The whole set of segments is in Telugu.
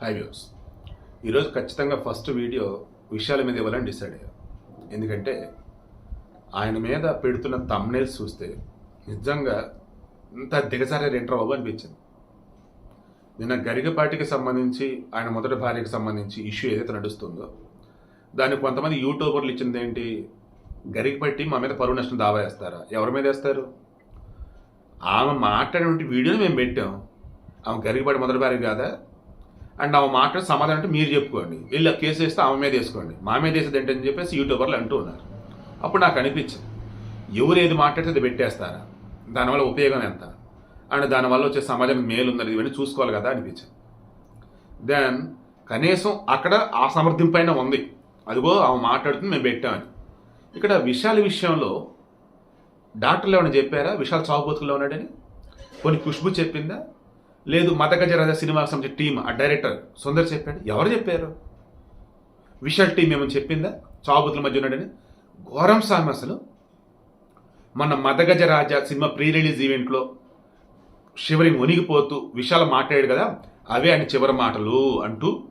హై వ్యూస్ ఈరోజు ఖచ్చితంగా ఫస్ట్ వీడియో విషయాల మీద ఇవ్వాలని డిసైడ్ అయ్యాను ఎందుకంటే ఆయన మీద పెడుతున్న తమ్నేల్స్ చూస్తే నిజంగా ఇంత దిగజారే రెంటర్ బాబు అనిపించింది. నిన్న గరిగపాటికి సంబంధించి ఆయన మొదటి భార్యకి సంబంధించి ఇష్యూ ఏదైతే నడుస్తుందో దానికి కొంతమంది యూట్యూబర్లు ఇచ్చింది ఏంటి? గరిగపట్టి మా మీద పరువు నష్టం దావా వేస్తారా? ఎవరి మీద వేస్తారు? ఆమె మాట్లాడినటువంటి వీడియోని మేము పెట్టాం. ఆమె గరిగపాటి మొదటి భార్య కాదా? అండ్ ఆమె మాట్లాడే సమాధానం అంటే మీరు చెప్పుకోండి. వీళ్ళ కేసు వేస్తే ఆమె మీద వేసుకోండి. మా మీద వేసేది ఏంటని చెప్పేసి యూట్యూబర్లు అంటూ ఉన్నారు. అప్పుడు నాకు అనిపించింది ఎవరు ఏది మాట్లాడితే అది పెట్టేస్తారా? దానివల్ల ఉపయోగం ఎంత? అండ్ దానివల్ల వచ్చే సమాజం మేలు ఉందని ఇవన్నీ చూసుకోవాలి కదా అనిపించింది. దెన్ కనీసం అక్కడ ఆ సమర్థింపైన ఉంది. అదిగో ఆమె మాట్లాడుతుంది మేము పెట్టామని ఇక్కడ విషయాల విషయంలో డాక్టర్లు ఏమైనా చెప్పారా? విశాల్ చావుబోతుల్లో ఉన్నాడని? కొన్ని ఖుష్బు చెప్పిందా? లేదు మతగజరాజ సినిమాకి సంబంధించిన టీం ఆ డైరెక్టర్ సుందర్ చెప్పాడు. ఎవరు చెప్పారు? విశాల్ టీం ఏమని చెప్పిందా? చావుబోతుల మధ్య ఉన్నాడని. ఘోరం సామి అసలు. మన మదగజరాజ సినిమా ప్రీ రిలీజ్ ఈవెంట్లో శివరి మునిగిపోతూ విశాల్ మాట్లాడాడు కదా అవే ఆయన చివరి మాటలు అంటూ.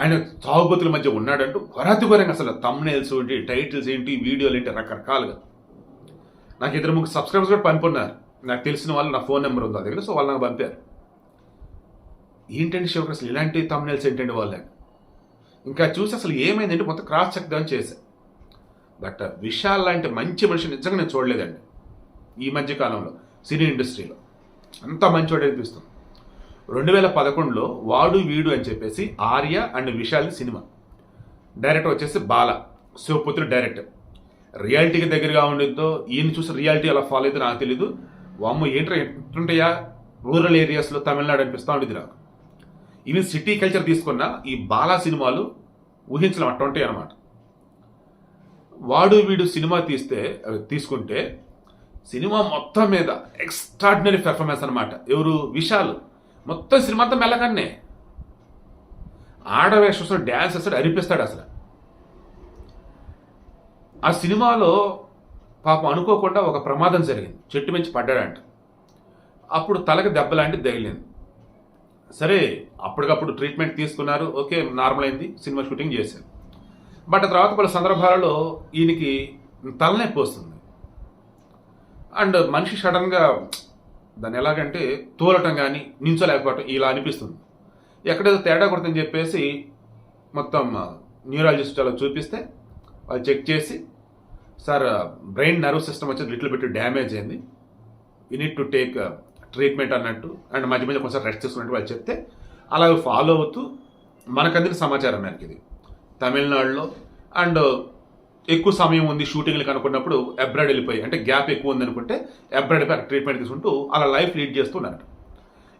ఆయన తాగుబోతుల మధ్య ఉన్నాడంటూ. ఘోరాతి ఘోరంగా అసలు తమ్నేల్స్ ఏంటి టైటిల్స్ ఏంటి వీడియోలు ఏంటి రకరకాలుగా. నాకు ఇద్దరు ముగ్గురు సబ్స్క్రైబర్స్ కూడా పంపున్నారు నాకు తెలిసిన వాళ్ళు నా ఫోన్ నెంబర్ ఉంది దగ్గర? సో వాళ్ళు నాకు పంపారు. ఏంటండి శివకర్ అసలు ఇలాంటి తమ్నేల్స్ ఏంటండి వాళ్ళని ఇంకా చూసి అసలు ఏమైందంటే మొత్తం క్రాస్ చెక్ డౌన్ చేశా బట్ విశాల్ లాంటి మంచి మనిషి నిజంగా నేను చూడలేదండి. ఈ మధ్య కాలంలో సినీ ఇండస్ట్రీలో. అంత మంచివాడు అనిపిస్తుంది. రెండు వేల పదకొండులో వాడు వీడు అని చెప్పేసి Arya and Vishal cinema. Director వచ్చేసి బాల శివపుత్రుడు డైరెక్టర్. రియాలిటీకి దగ్గరగా ఉండిద్దో ఈయన చూసి రియాలిటీ అలా ఫాలో అయితే నాకు తెలీదు. వామ్మో ఏంట్రా ఎట్లుంటాయా? రూరల్ ఏరియాస్లో తమిళనాడు అనిపిస్తూ ఉండేది నాకు. ఈవెన్ సిటీ కల్చర్ తీసుకున్న ఈ బాలా సినిమాలు ఊహించడం అట్టుంటాయి అనమాట వాడు వీడు సినిమా తీస్తే అవి తీసుకుంటే సినిమా మొత్తం మీద ఎక్స్ట్రాడినరీ పెర్ఫార్మెన్స్ అనమాట ఎవరు? విశాల్. మొత్తం సినిమా అంతా మెల్లకన్నే ఆడవేషం డ్యాన్స్ వేస్తాడు అరిపిస్తాడు అసలు. ఆ సినిమాలో పాపం అనుకోకుండా ఒక ప్రమాదం జరిగింది. చెట్టు మించి పడ్డాడంట. అప్పుడు తలకి దెబ్బలాంటిది తగిలింది. సరే అప్పటికప్పుడు ట్రీట్మెంట్ తీసుకున్నారు. ఓకే నార్మల్ అయింది. సినిమా షూటింగ్ చేశారు. బట్ తర్వాత పలు సందర్భాలలో ఈయనకి తలనొప్పి వస్తుంది. అండ్ మనిషి సడన్గా దాన్ని ఎలాగంటే తూలటం కానీ నించోలేకపోవటం ఇలా అనిపిస్తుంది. ఎక్కడేదో తేడా కొడుతుందని చెప్పేసి మొత్తం న్యూరాలజిస్ట్ అలా చూపిస్తే వాళ్ళు చెక్ చేసి సార్ బ్రెయిన్ నర్వ్ సిస్టమ్ వచ్చి లిటిల్ బిట్ డ్యామేజ్ అయింది. You need to take treatment అన్నట్టు. అండ్ మధ్య మధ్య కొంచెం రెస్ట్ తీసుకున్నట్టు వాళ్ళు చెప్తే అలా ఫాలో అవుతూ మనకు అందిన సమాచారం మేరకు ఇది. తమిళనాడులో అండ్ uh, ఎక్కువ సమయం ఉంది షూటింగ్లు కనుక్కున్నప్పుడు అబ్రాడ్ వెళ్ళిపోయి అంటే గ్యాప్ ఎక్కువ ఉంది అనుకుంటే అబ్రాడ్ ట్రీట్మెంట్ తీసుకుంటూ అలా లైఫ్ లీడ్ చేస్తున్నారు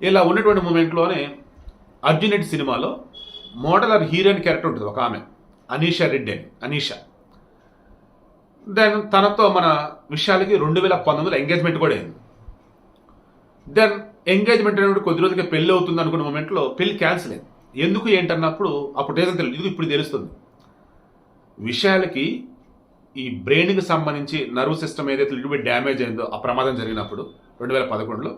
ఇలా ఉన్నటువంటి మూమెంట్లోనే అర్జున్ రెడ్డి సినిమాలో మోడల్ ఆర్ హీరోయిన్ క్యారెక్టర్ ఉంటుంది ఒక ఆమె అనీషా రెడ్డి అని అనీషా. దెన్ తనతో మన విషయాలకి రెండు వేల పంతొమ్మిదిలో ఎంగేజ్మెంట్ కూడా అయింది. దెన్ ఎంగేజ్మెంట్ అనేప్పుడు కొద్ది రోజులకి పెళ్ళి అవుతుంది అనుకున్న మూమెంట్లో పెళ్ళి క్యాన్సిల్ అయింది. ఎందుకు ఏంటన్నప్పుడు అప్పుడు రీజన్ తెలియదు. ఇది ఇప్పుడు తెలుస్తుంది? విషయాలకి ఈ బ్రెయిన్కి సంబంధించి నర్వ్ సిస్టమ్ ఏదైతే లిటిల్ బిట్ డ్యామేజ్ అయిందో ఆ ప్రమాదం జరిగినప్పుడు రెండు వేల పదకొండులో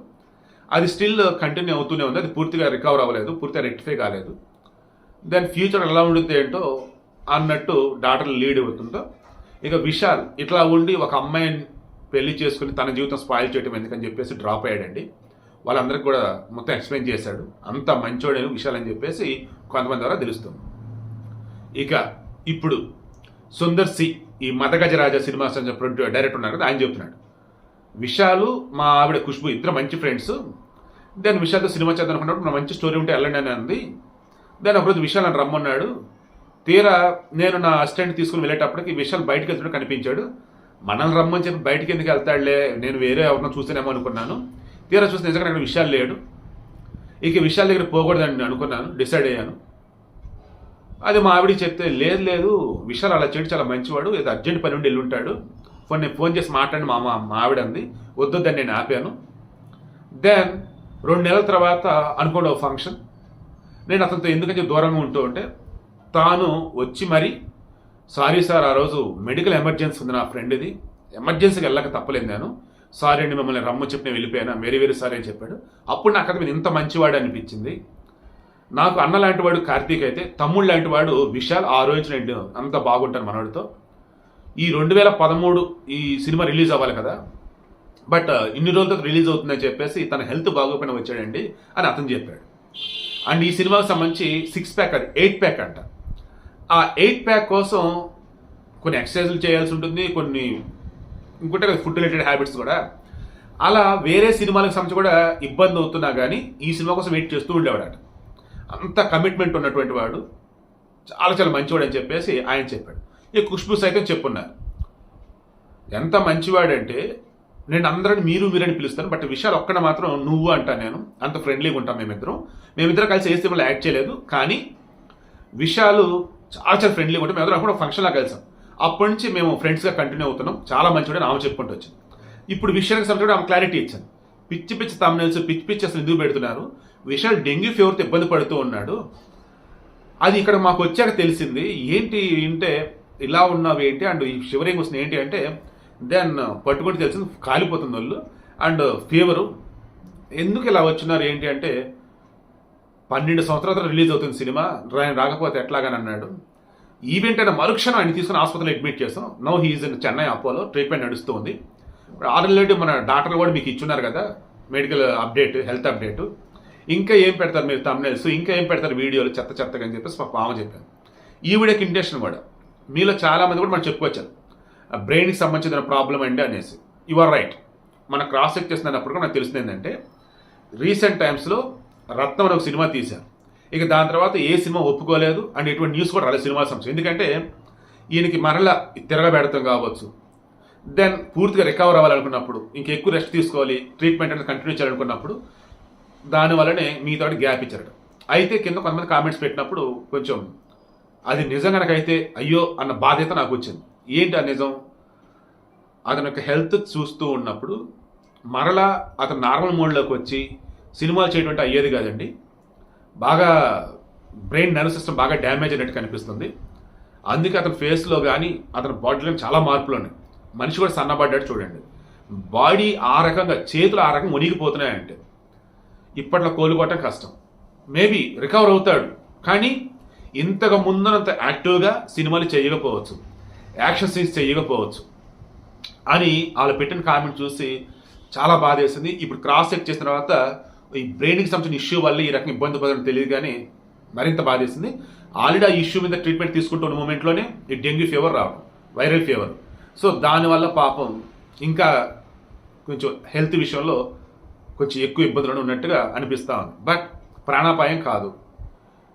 అది స్టిల్ కంటిన్యూ అవుతూనే ఉంది. అది పూర్తిగా రికవర్ అవ్వలేదు పూర్తిగా రెక్టిఫై కాలేదు. దాని ఫ్యూచర్ ఎలా ఉండితే ఏంటో అన్నట్టు డాక్టర్లు లీడ్ అవుతుందో ఇక విశాల్ ఇట్లా ఉండి ఒక అమ్మాయిని పెళ్ళి చేసుకుని తన జీవితం స్పాయిల్ చేయడం ఎందుకని చెప్పేసి డ్రాప్ అయ్యాడండి. వాళ్ళందరికీ కూడా మొత్తం ఎక్స్ప్లెయిన్ చేశాడు. అంత మంచోడేను విశాల్ అని చెప్పేసి కొంతమంది ద్వారా తెలుస్తుంది. ఇక ఇప్పుడు సుందర్ సి ఈ మదగజరాజ సినిమా ప్రొడ్యూ డైరెక్టర్ ఉన్నారు కదా ఆయన చెప్తున్నాడు. విశాలు మా ఆవిడ ఖుష్బు ఇద్దరు మంచి ఫ్రెండ్స్ దాని విశాల్తో సినిమా చేద్దాం అనుకున్నప్పుడు మంచి స్టోరీ ఉంటే వెళ్ళండి అని అంది. దాని ఒకరోజు విశాల్ అని రమ్మన్నాడు. తీరా నేను నా అసిస్టెంట్ తీసుకుని వెళ్ళేటప్పటికి విశాల్ బయటకు వెళ్తున్నట్టు కనిపించాడు. మనల్ని రమ్మని చెప్పి బయటికి ఎందుకు వెళ్తాడులే? నేను వేరే ఎవరినో చూస్తేనేమో అనుకున్నాను. తీరా చూస్తే నిజంగా అక్కడ విషయాలు లేడు. ఇక విషయాల దగ్గర పోకూడదని నేను అనుకున్నాను డిసైడ్ అయ్యాను. అది మా ఆవిడ చెప్తే లేదు లేదు విశాల్ అలా చెడు చాలా మంచివాడు ఏదో అర్జెంట్ పని ఉండి వెళ్ళి ఉంటాడు ఫోన్ నేను ఫోన్ చేసి మాట్లాడి మా మా ఆవిడ అంది. వద్దొద్దని నేను ఆపాను. దెన్ రెండు నెలల తర్వాత అనుకోండి ఒక ఫంక్షన్. నేను అతనితో ఎందుకంటే దూరంగా ఉంటూ ఉంటే తాను వచ్చి మరి సారీ సార్ ఆ రోజు మెడికల్ ఎమర్జెన్సీ ఉంది నా ఫ్రెండ్ది ఎమర్జెన్సీకి వెళ్ళక తప్పలేదు నేను. సారీ అండి మిమ్మల్ని రమ్మ చెప్పి నేను వెళ్ళిపోయాను? వేరే వేరే సారీ అని చెప్పాడు. అప్పుడు నాకు అతను ఇంత మంచివాడు అనిపించింది. నాకు అన్న లాంటి వాడు కార్తీక్ అయితే తమ్ముడు లాంటి వాడు విశాల్ ఆ రోజు నేను అంత బాగుంటాను మనవాడితో ఈ రెండు వేల పదమూడు ఈ సినిమా రిలీజ్ అవ్వాలి కదా. బట్ ఇన్ని రోజులతో రిలీజ్ అవుతుందని చెప్పేసి తన హెల్త్ బాగోపోయినా వచ్చాడండి అని అతను చెప్పాడు. అండ్ ఈ సినిమాకి సంబంధించి సిక్స్ ప్యాక్ అది ఎయిట్ ప్యాక్ అంట. ఆ ఎయిట్ ప్యాక్ కోసం కొన్ని ఎక్సర్సైజులు చేయాల్సి ఉంటుంది కొన్ని ఇంకోటే కదా ఫుడ్ రిలేటెడ్ హ్యాబిట్స్ కూడా. అలా వేరే సినిమాలకు సంబంధించి కూడా ఇబ్బంది అవుతున్నా కానీ ఈ సినిమా కోసం వెయిట్ చేస్తూ ఉండేవాడట. అంత కమిట్మెంట్ ఉన్నటువంటి వాడు. చాలా చాలా మంచివాడు అని చెప్పేసి ఆయన చెప్పాడు. ఈ ఖుష్బు సైతం చెప్పున్నారు. ఎంత మంచివాడంటే నేను అందరిని మీరు మీరని పిలుస్తాను బట్ విషయాలు ఒక్కడ మాత్రం నువ్వు అంటాను నేను. అంత ఫ్రెండ్లీగా ఉంటాం మేమిద్దరం. మేమిద్దరం కలిసి ఏ సినిమాలో యాక్ట్ చేయలేదు కానీ విషయాలు చాలా చాలా ఫ్రెండ్లీగా ఉంటాం. మేమిద్దరం అప్పుడు ఫంక్షన్లా కలిసాం. అప్పటి నుంచి మేము ఫ్రెండ్స్గా కంటిన్యూ అవుతున్నాం. చాలా మంచివాడని ఆమె చెప్పుకుంటూ వచ్చింది. ఇప్పుడు విషయానికి సంబంధించి ఆమె క్లారిటీ ఇచ్చాను. పిచ్చి పిచ్చి తమ్నెల్స్ పిచ్చి పిచ్చి అసలు ఎందుకు పెడుతున్నారు? విశాల్ డెంగ్యూ ఫీవర్తో ఇబ్బంది పడుతూ ఉన్నాడు. అది ఇక్కడ మాకు వచ్చాక తెలిసింది. ఏంటి అంటే ఇలా ఉన్నావు ఏంటి? అండ్ ఈ షివరింగ్ వస్తుంది ఏంటి అంటే దెన్ పట్టుకుంటే తెలిసింది కాలిపోతుంది వాళ్ళు. అండ్ ఫీవరు ఎందుకు ఇలా వచ్చినారు ఏంటి అంటే పన్నెండు సంవత్సరాల తర్వాత రిలీజ్ అవుతుంది సినిమా. ఆయన రాకపోతే ఎట్లాగని అన్నాడు. ఈవెంట్ అయిన మరుక్షణం ఆయన తీసుకుని ఆసుపత్రిలో అడ్మిట్ చేస్తాం. No he's in Chennai Apollo. Treatment నడుస్తుంది. ఇప్పుడు ఆల్రెడీ మన డాక్టర్లు కూడా మీకు ఇచ్చున్నారు కదా. Medical update health update. ఇంకా ఏం పెడతారు మీరు తమ్నెల్స్ ఇంకా ఏం పెడతారు వీడియోలు? చెత్త చెత్తగా అని చెప్పేసి మా పామ చెప్పాను ఈవిడకి ఇంటెన్షన్ కూడా. మీలో చాలామంది కూడా మనం చెప్పుకొచ్చారు బ్రెయిన్కి సంబంధించిన ప్రాబ్లం అండి అనేసి. యు ఆర్ రైట్ మన క్రాస్ చెక్ చేసినప్పుడు కూడా నాకు తెలిసింది ఏంటంటే రీసెంట్ టైమ్స్లో రత్నం అనే ఒక సినిమా తీశారు. ఇక దాని తర్వాత ఏ సినిమా ఒప్పుకోలేదు అండ్ ఎటువంటి న్యూస్ కూడా రాలేదు సినిమా సంస్థ. ఎందుకంటే ఈయనకి మరలా తిరగబెడతాం కావచ్చు. దెన్ పూర్తిగా రికవర్ అవ్వాలనుకున్నప్పుడు ఇంకెక్కువ రెస్ట్ తీసుకోవాలి ట్రీట్మెంట్ అనేది కంటిన్యూ చేయాలనుకున్నప్పుడు దానివల్లనే మీతో గ్యాప్ ఇచ్చారట. అయితే కింద కొంతమంది కామెంట్స్ పెట్టినప్పుడు కొంచెం అది నిజం కనుకైతే అయ్యో అన్న బాధ్యత నాకు వచ్చింది. ఏంటి ఆ నిజం? అతని యొక్క హెల్త్ చూస్తూ ఉన్నప్పుడు మరలా అతను నార్మల్ మోడ్లోకి వచ్చి సినిమాలు చేయడం అయ్యేది కాదండి. బాగా బ్రెయిన్ నర్వ్ సిస్టమ్ బాగా డ్యామేజ్ అయినట్టు కనిపిస్తుంది. అందుకే అతని ఫేస్లో కానీ అతని బాడీలో చాలా మార్పులు ఉన్నాయి. మనిషి కూడా సన్నబడ్డాడు చూడండి. బాడీ ఆ రకంగా చేతులు ఆ రకంగా మునిగిపోతున్నాయంటే. ఇప్పట్లో కోలుకోవటం కష్టం. మేబీ రికవర్ అవుతాడు. కానీ ఇంతకు ముందునంత యాక్టివ్గా సినిమాలు చేయకపోవచ్చు. యాక్షన్ సీన్స్ చేయకపోవచ్చు. అని వాళ్ళు పెట్టిన కామెంట్ చూసి చాలా బాధ వేసింది ఇప్పుడు క్రాస్ చెక్ చేసిన తర్వాత ఈ బ్రెయిన్కి సంబంధించిన ఇష్యూ వల్ల ఈ రకం ఇబ్బంది పడడం తెలియదు కానీ మరింత బాధేసింది. ఆల్రెడీ ఆ ఇష్యూ మీద ట్రీట్మెంట్ తీసుకుంటున్న మూమెంట్లోనే ఈ డెంగ్యూ ఫీవర్ రావడం వైరల్ ఫీవర్. సో దానివల్ల పాపం ఇంకా కొంచెం హెల్త్ విషయంలో కొంచెం ఎక్కువ ఇబ్బందులను ఉన్నట్టుగా అనిపిస్తా ఉంది. బట్ ప్రాణాపాయం కాదు.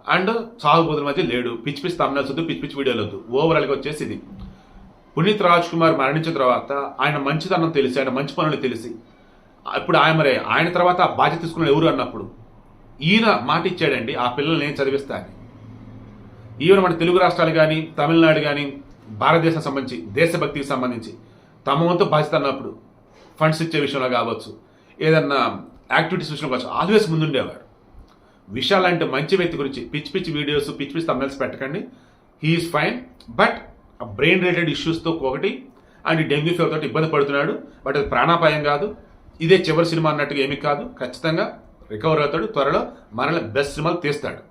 అండ్ సాగుబోతుల మధ్య లేడు. పిచ్చి పిచ్చి తమ్నల్స్ వద్దు పిచ్చి పిచ్చి వీడియోలు వద్దు. ఓవరాల్గా వచ్చేసి ఇది. పునీత్ రాజ్ కుమార్ మరణించిన తర్వాత ఆయన మంచితనం తెలిసి ఆయన మంచి పనులు తెలిసి ఇప్పుడు ఆయన మరి ఆయన తర్వాత ఆ బాధ్యత తీసుకున్న ఎవరు అన్నప్పుడు ఈయన మాట ఇచ్చాడండి ఆ పిల్లల్ని నేను చదివిస్తా అని ఈవెన్ మన తెలుగు రాష్ట్రాలు కానీ తమిళనాడు కానీ భారతదేశం సంబంధించి దేశభక్తికి సంబంధించి తమ వంతు బాధ్యత అన్నప్పుడు ఫండ్స్ ఇచ్చే విషయంలో కావచ్చు ఏదన్నా యాక్టివిటీస్ విషయంలో కావచ్చు ఆల్వేస్ ముందుండేవాడు. విశాల్ అంటే మంచి వ్యక్తి గురించి పిచ్చి పిచ్చి వీడియోస్ పిచ్చి పిచ్చి తమిళస్ పెట్టకండి. He's fine but brain related ఇష్యూస్తో ఒకటి అండ్ డెంగ్యూ ఫీవర్ తోటి ఇబ్బంది పడుతున్నాడు బట్ అది ప్రాణాపాయం కాదు. ఇదే చివరి సినిమా అన్నట్టుగా ఏమీ కాదు. ఖచ్చితంగా రికవర్ అవుతాడు త్వరలో. మరల బెస్ట్ సినిమాలు తీస్తాడు.